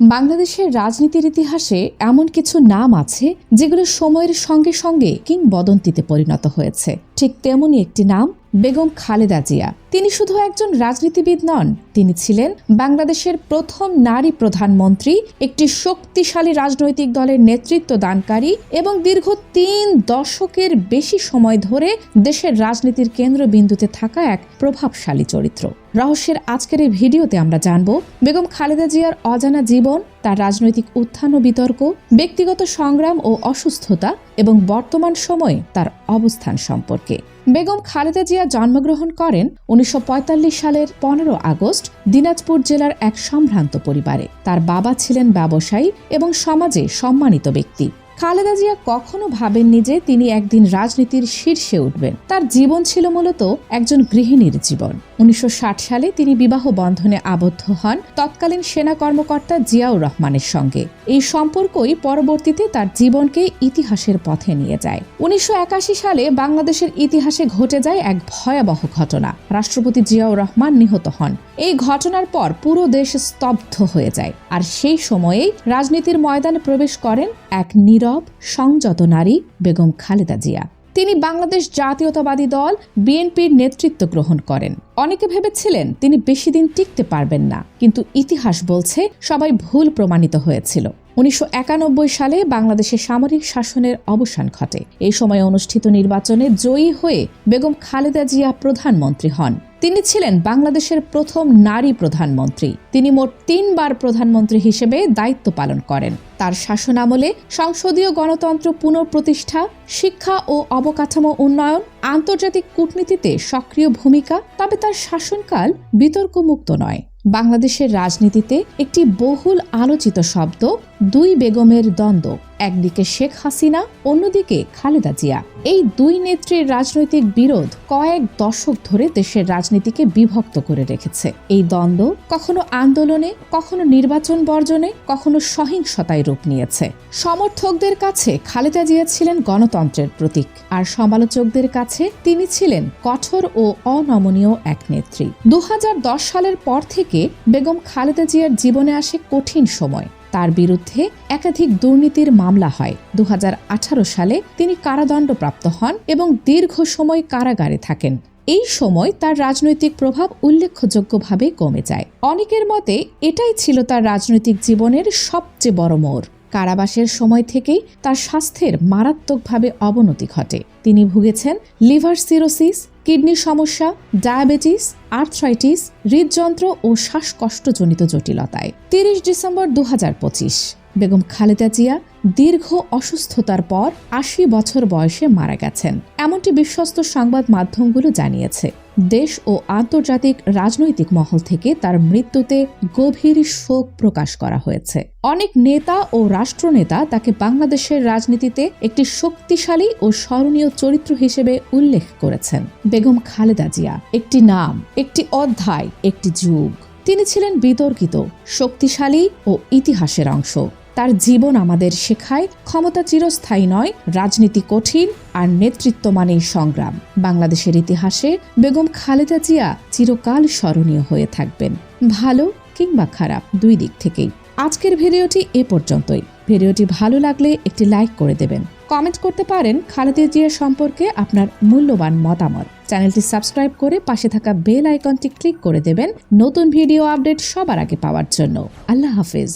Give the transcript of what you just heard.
বাংলাদেশের রাজনীতির ইতিহাসে এমন কিছু নাম আছে যেগুলো সময়ের সঙ্গে সঙ্গে কিংবদন্তিতে পরিণত হয়েছে। ঠিক তেমনই একটি নাম, বেগম খালেদা জিয়া। তিনি শুধু একজন রাজনীতিবিদ নন, তিনি ছিলেন বাংলাদেশের প্রথম নারী প্রধানমন্ত্রী, একটি শক্তিশালী রাজনৈতিক দলের নেতৃত্ব দানকারী এবং দীর্ঘ তিন দশকের বেশি সময় ধরে দেশের রাজনীতির কেন্দ্রবিন্দুতে থাকা এক প্রভাবশালী চরিত্র। রহস্যের আজকের এই ভিডিওতে আমরা জানব, বেগম খালেদা জিয়ার অজানা জীবন তার রাজনৈতিক উত্থান ও বিতর্ক, ব্যক্তিগত সংগ্রাম ও অসুস্থতা এবং বর্তমান সময়ে তার অবস্থান সম্পর্কে। বেগম খালেদা জিয়া জন্মগ্রহণ করেন উনিশশো পঁয়তাল্লিশ সালের পনেরো আগস্ট, দিনাজপুর জেলার এক সম্ভ্রান্ত পরিবারে। তার বাবা ছিলেন ব্যবসায়ী এবং সমাজে সম্মানিত ব্যক্তি। খালেদা জিয়া কখনো ভাবেননি যে তিনি একদিন রাজনীতির শীর্ষে উঠবেন। তার জীবন ছিল মূলত একজন গৃহিণীর জীবন। উনিশশো সালে তিনি বিবাহ বন্ধনে আবদ্ধ হন। তৎকালীন সেনা কর্মকর্তা জিয়াউর রহমানের সঙ্গে। এই সম্পর্কই পরবর্তীতে তার জীবনকে ইতিহাসের পথে নিয়ে যায়। উনিশশো একাশি সালে বাংলাদেশের ইতিহাসে ঘটে যায় এক ভয়াবহ ঘটনা। রাষ্ট্রপতি জিয়াউর রহমান নিহত হন। এই ঘটনার পর পুরো দেশ স্তব্ধ হয়ে যায়। আর সেই সময়েই রাজনীতির ময়দানে প্রবেশ করেন এক নীরব সংযত নারী বেগম খালেদা জিয়া। তিনি বাংলাদেশ জাতীয়তাবাদী দল বিএনপির নেতৃত্ব গ্রহণ করেন। অনেকে ভেবেছিলেন তিনি বেশি দিন টিকতে পারবেন না, কিন্তু ইতিহাস বলছে সবাই ভুল প্রমাণিত হয়েছিল। উনিশশো একানব্বই সালে বাংলাদেশের সামরিক শাসনের অবসান ঘটে। এই সময় অনুষ্ঠিত নির্বাচনে জয়ী হয়ে বেগম খালেদা জিয়া প্রধানমন্ত্রী হন। তিনি ছিলেন বাংলাদেশের প্রথম নারী প্রধানমন্ত্রী। তিনি মোট তিনবার প্রধানমন্ত্রী হিসেবে দায়িত্ব পালন করেন। তার শাসনামলে সংসদীয় গণতন্ত্র পুনঃপ্রতিষ্ঠা, শিক্ষা ও অবকাঠামো উন্নয়ন, আন্তর্জাতিক কূটনীতিতে সক্রিয় ভূমিকা, তবে তার শাসনকাল বিতর্কমুক্ত নয়। বাংলাদেশের রাজনীতিতে একটি বহুল আলোচিত শব্দ দুই বেগমের দ্বন্দ্ব, একদিকে শেখ হাসিনা, অন্যদিকে খালেদা জিয়া। এই দুই নেত্রীর রাজনৈতিক বিরোধ কয়েক দশক ধরে দেশের রাজনীতিকে বিভক্ত করে রেখেছে। এই দ্বন্দ্ব কখনো আন্দোলনে, কখনো নির্বাচন বর্জনে, কখনো সহিংসতায় রূপ নিয়েছে। সমর্থকদের কাছে খালেদা জিয়া ছিলেন গণতন্ত্রের প্রতীক, আর সমালোচকদের কাছে তিনি ছিলেন কঠোর ও অনমনীয় এক নেত্রী। দু হাজার দশ সালের পর থেকে বেগম খালেদা জিয়ার জীবনে আসে কঠিন সময়। তার বিরুদ্ধে একাধিক দুর্নীতির মামলা হয়। দু হাজার আঠারো সালে তিনি কারাদণ্ডপ্রাপ্ত হন এবং দীর্ঘ সময় কারাগারে থাকেন। এই সময় তার রাজনৈতিক প্রভাব উল্লেখযোগ্যভাবে কমে যায়। অনেকের মতে এটাই ছিল তার রাজনৈতিক জীবনের সবচেয়ে বড় মোড়। কারাবাসের সময় থেকেই তার স্বাস্থ্যের মারাত্মকভাবে অবনতি ঘটে। তিনি ভুগেছেন লিভার সিরোসিস কিডনি সমস্যা, ডায়াবেটিস, আর্থ্রাইটিস, হৃদযন্ত্র ও শ্বাসকষ্টজনিত জটিলতায়। তিরিশ ডিসেম্বর দু হাজার পঁচিশ। বেগম খালেদা জিয়া দীর্ঘ অসুস্থতার পর আশি বছর বয়সে মারা গেছেন। এমনটি বিশ্বস্ত সংবাদ মাধ্যমগুলো জানিয়েছে। দেশ ও আন্তর্জাতিক রাজনৈতিক মহল থেকে তার মৃত্যুতে গভীর শোক প্রকাশ করা হয়েছে। অনেক নেতা ও রাষ্ট্রনেতা তাকে বাংলাদেশের রাজনীতিতে একটি শক্তিশালী ও স্মরণীয় চরিত্র হিসেবে উল্লেখ করেছেন। বেগম খালেদা জিয়া, একটি নাম, একটি অধ্যায়, একটি যুগ। তিনি ছিলেন বিতর্কিত, শক্তিশালী ও ইতিহাসের অংশ। তার জীবন আমাদের শেখায়। ক্ষমতা চিরস্থায়ী নয়, রাজনীতি কঠিন আর নেতৃত্ব মানেই সংগ্রাম। বাংলাদেশের ইতিহাসে বেগম খালেদা জিয়া চিরকাল স্মরণীয় হয়ে থাকবেন। ভালো কিংবা খারাপ, দুই দিক থেকেই। আজকের ভিডিওটি এ পর্যন্তই। ভিডিওটি ভালো লাগলে একটি লাইক করে দেবেন। কমেন্ট করতে পারেন খালেদা জিয়া সম্পর্কে আপনার মূল্যবান মতামত। চ্যানেলটি সাবস্ক্রাইব করে পাশে থাকা বেল আইকনটি ক্লিক করে দেবেন নতুন ভিডিও আপডেট সবার আগে পাওয়ার জন্য। আল্লাহ হাফিজ।